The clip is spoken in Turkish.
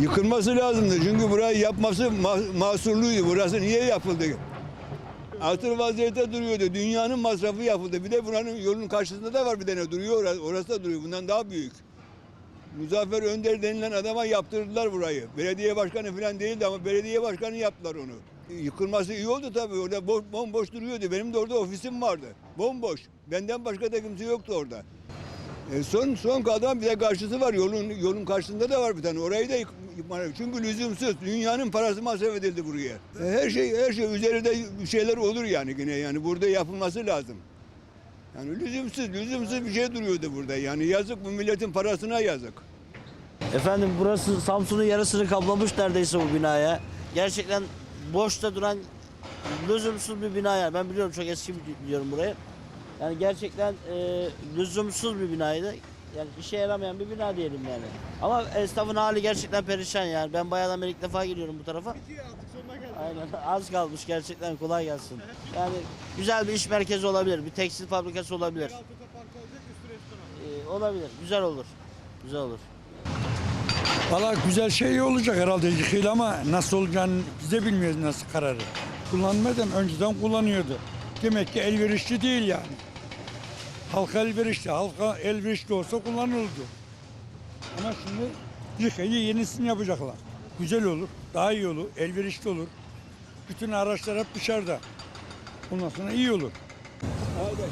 Yıkılması lazımdı çünkü burayı yapması ma- mahsurluydu. Burası niye yapıldı? Atıl vaziyette duruyordu. Dünyanın masrafı yapıldı. Bir de buranın yolun karşısında da var bir tane duruyor. Orası, da duruyor. Bundan daha büyük. Muzaffer Önder denilen adama yaptırdılar burayı. Belediye başkanı falan değildi ama belediye başkanı yaptılar onu. Yıkılması iyi oldu tabii. Orada boş, bomboş duruyordu. Benim de orada ofisim vardı. Bomboş. Benden başka da kimse yoktu orada. E son son kalan bir de karşısı var. Yolun yolun karşısında da var bir tane. Orayı da yık- yıkmalı. Çünkü lüzumsuz. Dünyanın parası masraf edildi buraya. E her şey her şey üzerinde bir şeyler olur yani yine yani burada yapılması lazım. Yani lüzumsuz, lüzumsuz bir şey duruyordu burada. Yani yazık bu milletin parasına yazık. Efendim burası Samsun'un yarısını kaplamış neredeyse bu binaya. Gerçekten boşta duran lüzumsuz bir bina yani. Ben biliyorum çok eski biliyorum burayı. Yani gerçekten e, lüzumsuz bir binaydı. Yani işe yaramayan bir bina diyelim yani. Ama esnafın hali gerçekten perişan yani. Ben bayağıdan beri ilk defa geliyorum bu tarafa. Aynen az kalmış gerçekten kolay gelsin. Yani güzel bir iş merkezi olabilir. Bir tekstil fabrikası olabilir. Ee, olabilir. Güzel olur. Güzel olur. Valla güzel şey olacak herhalde yıkıyla ama nasıl olacağını biz de bilmiyoruz nasıl kararı. Kullanmadan önceden kullanıyordu. Demek ki elverişli değil yani. Halka elverişli, halka elverişli olsa kullanılırdı. Ama şimdi yıkayı yenisini yapacaklar. Güzel olur, daha iyi olur, elverişli olur. Bütün araçlar hep dışarıda. Ondan sonra iyi olur. Haydi